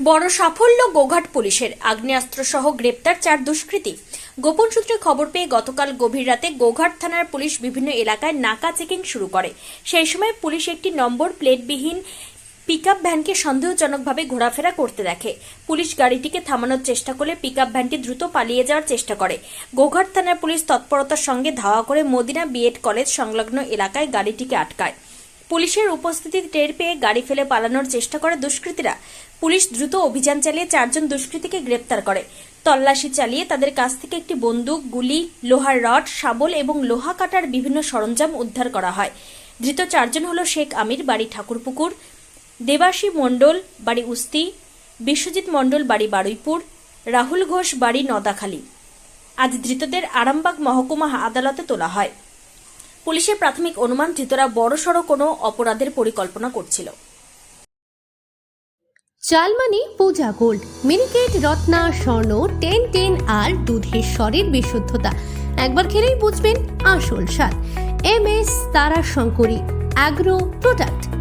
বড় সাফল্য গোঘাট পুলিশের। আগ্নেয়াস্ত্র সহ গ্রেপ্তার চার দুষ্কৃতী। গোপন সূত্রে খবর পেয়ে গতকাল গভীর রাতে গোঘাট থানার পুলিশ বিভিন্ন এলাকায় নাকা চেকিং শুরু করে। সেই সময় পুলিশ একটি নম্বর প্লেটবিহীন পিকআপ ভ্যানকে সন্দেহজনকভাবে ঘোরাফেরা করতে দেখে। পুলিশ গাড়িটিকে থামানোর চেষ্টা করলে পিকআপ ভ্যানটি দ্রুত পালিয়ে যাওয়ার চেষ্টা করে। গোঘাট থানার পুলিশ তৎপরতার সঙ্গে ধাওয়া করে মদিনা বিএড কলেজ সংলগ্ন এলাকায় গাড়িটিকে আটকায়। পুলিশের উপস্থিতি টের পেয়ে গাড়ি ফেলে পালানোর চেষ্টা করে দুষ্কৃতীরা। পুলিশ দ্রুত অভিযান চালিয়ে চারজন দুষ্কৃতীকে গ্রেপ্তার করে। তল্লাশি চালিয়ে তাদের কাছ থেকে একটি বন্দুক, গুলি, লোহার রড, শাবল এবং লোহা কাটার বিভিন্ন সরঞ্জাম উদ্ধার করা হয়। ধৃত চারজন হল শেখ আমির, বাড়ি ঠাকুরপুকুর, দেবাশী মণ্ডল, বাড়ি উস্তি, বিশ্বজিৎ মণ্ডল, বাড়ি বারুইপুর, রাহুল ঘোষ, বাড়ি নদাখালী। আজ ধৃতদের আরামবাগ মহকুমা আদালতে তোলা হয়। পুলিশের প্রাথমিক অনুমান, ধৃতরা বড়সড় কোনো অপরাধের পরিকল্পনা করছিল। চালমানি, পূজা গোল্ড, মিনিকেট, রত্না, স্বর্ণ, টেন টেন আর দুধের স্বরের বিশুদ্ধতা। একবার খেলেই বুঝবেন আসল স্বাদ। এম এস তারা শঙ্করী অ্যাগ্রো প্রোডাক্ট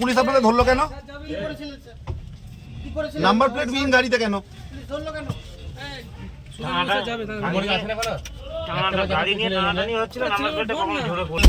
পুলিশ আপনাদের ধরলো কেন? নাম্বার প্লেট বিহীন গাড়িতে কেন? গাড়ি নিয়ে টানাটানি হচ্ছিল নাম্বার প্লেটে কখনো ধরে পড়ল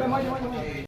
তোমার